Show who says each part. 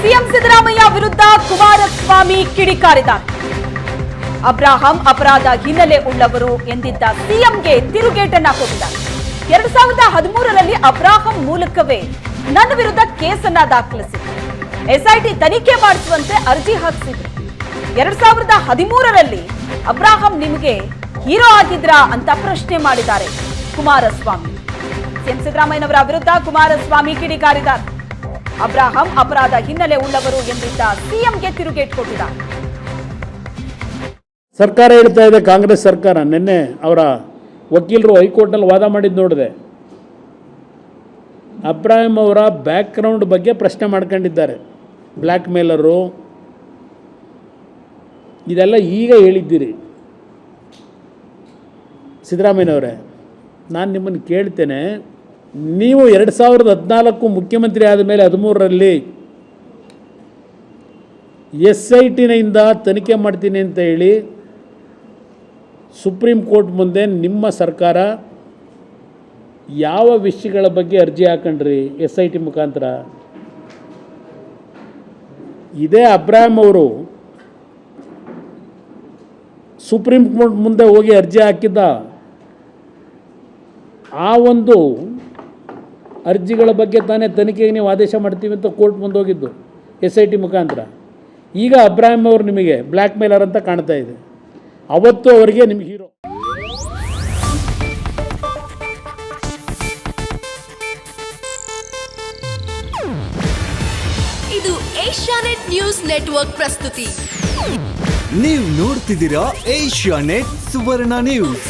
Speaker 1: CM Siddaramaiah ವಿರುದ್ಧ ಕುಮಾರಸ್ವಾಮಿ ಕಿಡಿಕಾರಿದ್ದಾರೆ. Abraham ಅಪರಾಧ ಹಿನ್ನೆಲೆ ಉಳ್ಳವರು ಎಂದಿದ್ದ ಸಿಎಂಗೆ ತಿರುಗೇಟನ್ನ ಕೊಟ್ಟಿದ್ದಾರೆ. ಎರಡ್ ಸಾವಿರದ ಹದಿಮೂರರಲ್ಲಿ ಅಬ್ರಾಹಂ ಮೂಲಕವೇ ನನ್ನ ವಿರುದ್ಧ ಕೇಸನ್ನ ದಾಖಲಿಸಿದ್ರು. ಎಸ್ಐಟಿ ತನಿಖೆ ಮಾಡಿಸುವಂತೆ ಅರ್ಜಿ ಹಾಕಿಸಿದ್ರು. ಎರಡ್ ಸಾವಿರದ ಹದಿಮೂರರಲ್ಲಿ ಅಬ್ರಾಹಂ ನಿಮಗೆ ಹೀರೋ ಆಗಿದ್ರಾ ಅಂತ ಪ್ರಶ್ನೆ ಮಾಡಿದ್ದಾರೆ ಕುಮಾರಸ್ವಾಮಿ. ಸಿಎಂ ಸಿದ್ದರಾಮಯ್ಯನವರ ವಿರುದ್ಧ ಕುಮಾರಸ್ವಾಮಿ ಕಿಡಿಕಾರಿದ್ದಾರೆ. ಅಬ್ರಾಹಂ ಅಪರಾಧ ಹಿನ್ನೆಲೆ ಉಳ್ಳವರು ಎಂದಿದ್ದ ಸಿಎಂಗೆ ತಿರುಗೇಟ್ ಕೊಟ್ಟಿದ್ದ.
Speaker 2: ಸರ್ಕಾರ ಹೇಳ್ತಾ ಇದೆ, ಕಾಂಗ್ರೆಸ್ ಸರ್ಕಾರ. ನಿನ್ನೆ ಅವರ ವಕೀಲರು ಹೈಕೋರ್ಟ್ನಲ್ಲಿ ವಾದ ಮಾಡಿದ್ದು ನೋಡಿದೆ. ಅಬ್ರಾಹಿಂ ಅವರ ಬ್ಯಾಕ್ಗ್ರೌಂಡ್ ಬಗ್ಗೆ ಪ್ರಶ್ನೆ ಮಾಡ್ಕೊಂಡಿದ್ದಾರೆ. ಬ್ಲ್ಯಾಕ್ ಮೇಲರು ಇದೆಲ್ಲ ಈಗ ಹೇಳಿದ್ದೀರಿ. ಸಿದ್ದರಾಮಯ್ಯನವರೇ, ನಾನು ನಿಮ್ಮನ್ನು ಕೇಳ್ತೇನೆ ನೀವು ಎರಡು ಸಾವಿರದ ಹದಿನಾಲ್ಕು ಮುಖ್ಯಮಂತ್ರಿ ಆದ ಮೇಲೆ ಹದಿಮೂರರಲ್ಲಿ ಎಸ್ ಐ ಟಿನಿಂದ ತನಿಖೆ ಮಾಡ್ತೀನಿ ಅಂತ ಹೇಳಿ ಸುಪ್ರೀಂ ಕೋರ್ಟ್ ಮುಂದೆ ನಿಮ್ಮ ಸರ್ಕಾರ ಯಾವ ವಿಷಯಗಳ ಬಗ್ಗೆ ಅರ್ಜಿ ಹಾಕೊಂಡ್ರಿ ಎಸ್ ಐ ಟಿ ಮುಖಾಂತರ? ಇದೇ ಅಬ್ರಾಹಂ ಅವರು ಸುಪ್ರೀಂ ಕೋರ್ಟ್ ಮುಂದೆ ಹೋಗಿ ಅರ್ಜಿ ಹಾಕಿದ್ದ ಆ ಒಂದು ಅರ್ಜಿಗಳ ಬಗ್ಗೆ ತಾನೇ ತನಿಖೆಗೆ ನೀವು ಆದೇಶ ಮಾಡ್ತೀವಿ ಅಂತ ಕೋರ್ಟ್ ಮುಂದೆ ಹೋಗಿದ್ದು ಎಸ್ ಐ ಟಿ ಮುಖಾಂತರ. ಈಗ ಅಬ್ರಾಹಿಂ ಅವರು ನಿಮಗೆ ಬ್ಲ್ಯಾಕ್ ಮೇಲರ್ ಅಂತ ಕಾಣ್ತಾ ಇದೆ. ಅವತ್ತು ಅವರಿಗೆ ನಿಮ್ಗೆ ಹೀರೋ.
Speaker 3: ಇದು ಏಷ್ಯಾನೆಟ್ ನ್ಯೂಸ್ ನೆಟ್ವರ್ಕ್ ಪ್ರಸ್ತುತಿ.
Speaker 4: ನೀವು ನೋಡ್ತಿದ್ದೀರಾ ಏಷ್ಯಾ ನೆಟ್ ಸುವರ್ಣ ನ್ಯೂಸ್.